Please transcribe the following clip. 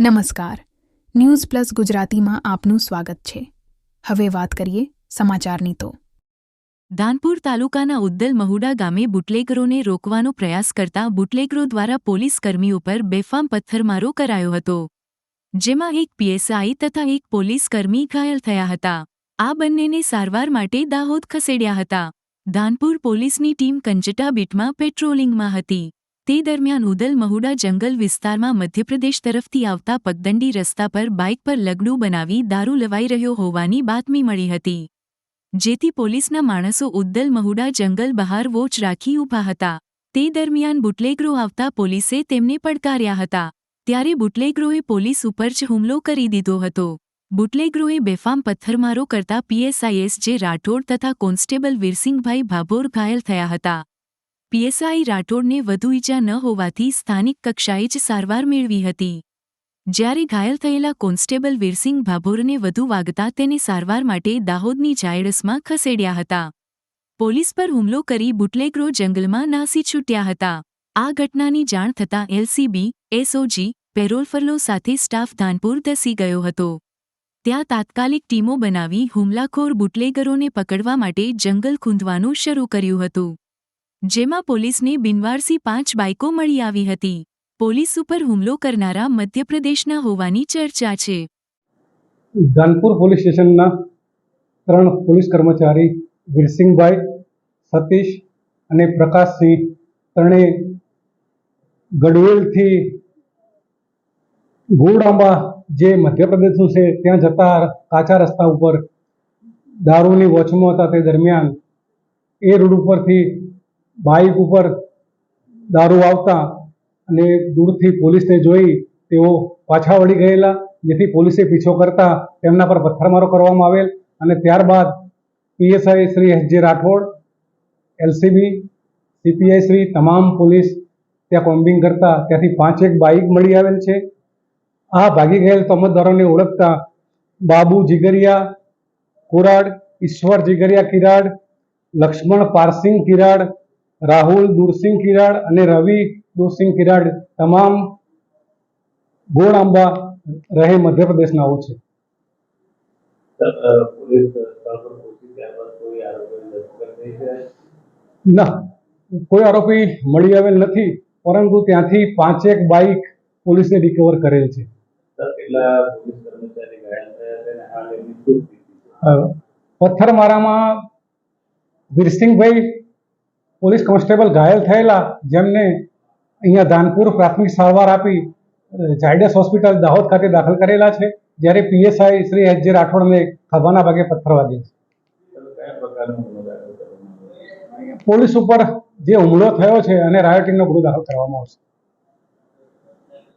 નમસ્કાર. News plus ગુજરાતીમાં આપનું સ્વાગત છે. હવે વાત કરીએ સમાચારની તો. ધાનપુર તાલુકાના ઉદ્દલ મહુડા ગામે બુટલેગરોને રોકવાનો પ્રયાસ કરતા બુટલેગરો દ્વારા પોલીસ કર્મી પર બેફામ પથ્થરમારો કરાયો હતો. જેમાં એક પીએસઆઈ તથા એક પોલીસ કર્મી ઘાયલ થયા હતા. આ બંનેને સારવાર માટે દાહોદ ખસેડ્યા હતા. ધાનપુર પોલીસની ટીમ કંચટા બીટમાં પેટ્રોલિંગમાં હતી. તે દરમિયાન ઉદલ મહુડા જંગલ વિસ્તારમાં મધ્યપ્રદેશ તરફથી આવતા પગદંડી રસ્તા પર બાઇક પર લગડું બનાવી દારૂ લવાઈ રહ્યો હોવાની બાતમી મળી હતી. જેથી પોલીસના માણસો ઉદ્દલ મહુડા જંગલ બહાર વોચ રાખી ઊભા હતા. તે દરમિયાન બુટલેગરો આવતા પોલીસે તેમને પડકાર્યા હતા. ત્યારે બુટલેગરોએ પોલીસ ઉપર જ હુમલો કરી દીધો હતો. બુટલેગરોએ બેફામ પથ્થરમારો કરતા પીએસઆઈએસ જે રાઠોડ તથા કોન્સ્ટેબલ વીરસિંહભાઈ ભાભોર ઘાયલ થયા હતા. પીએસઆઈ રાઠોડને વધુ ઈજા ન હોવાથી સ્થાનિક કક્ષાએ જ સારવાર મેળવી હતી. જ્યારે ઘાયલ થયેલા કોન્સ્ટેબલ વીરસિંહ ભાભોરને વધુ વાગતા તેને સારવાર માટે દાહોદની જાયડસમાં ખસેડ્યા હતા. પોલીસ પર હુમલો કરી બુટલેગરો જંગલમાં નાસી છૂટ્યા હતા. આ ઘટનાની જાણ થતાં એલસીબી એસઓજી પેરોલ ફરલો સાથે સ્ટાફ ધાનપુર ધસી ગયો હતો. ત્યાં તાત્કાલિક ટીમો બનાવી હુમલાખોર બુટલેગરોને પકડવા માટે જંગલ ખૂંદવાનું શરૂ કર્યું હતું. જેમાં પોલીસને બિનવારસી પાંચ બાઇકો મળી આવી હતી. પોલીસ ઉપર હુમલો કરનારા મધ્યપ્રદેશના હોવાની ચર્ચા છે. ધાનપુર પોલીસ સ્ટેશનના ત્રણ પોલીસ કર્મચારી વીરસિંહભાઈ, સતીશ અને પ્રકાશસિંહ ત્રણેય ગડવેલથી ગોળાંબા જે મધ્યપ્રદેશનું છે, ત્યાં જતા કાચા રસ્તા ઉપર દારૂની વોચમાં હતા તે દરમિયાન એ રોડ ઉપરથી બાઇક ઉપર દારૂ આવતા અને દૂરથી પોલીસને જોઈ તેઓ પાછા વળી ગયેલા. જેથી પોલીસે પીછો કરતા તેમના પર પથ્થરમારો કરવામાં આવેલ અને ત્યારબાદ પીએસઆઈ શ્રી એસ જે રાઠોડ, એલસીબી, સીપીઆઈ શ્રી તમામ પોલીસ ત્યાં કોમ્બિંગ કરતા ત્યાંથી પાંચેક બાઇક મળી આવેલ છે. આ ભાગી ગયેલ તમતદારોને ઓળખતા બાબુ જીગરિયા, કોરાડ, ઈશ્વર જીગરિયા કિરાડ, લક્ષ્મણ પારસિંગ કિરાડ રાહુલ દુરસિંહ કિરાડ અને રવિ દુરસિંહ કિરાડ તમામ ગોળ આંબા રહે મધ્યપ્રદેશનાઓ છે. ના કોઈ આરોપી મળી આવેલ નથી પરંતુ ત્યાંથી પાંચેક બાઇક પોલીસે રિકવર કરેલ છે. પથ્થરમારામાં વીરસિંહભાઈ પોલીસ કોન્સ્ટેબલ ઘાયલ થયેલા જેમને અહીંયા ધાનપુર પ્રાથમિક સારવાર આપી ઝાયડસ હોસ્પિટલ દાહોદ ખાતે દાખલ કરેલા છે, જ્યારે પીએસઆઈ શ્રી એચ જે રાઠોડને ખભાના ભાગે પથ્થર વાગ્યા છે? પોલીસ ઉપર જે હુમલો થયો છે અને રાયોટિંગનો ગુનો દાખલ કરવામાં આવશે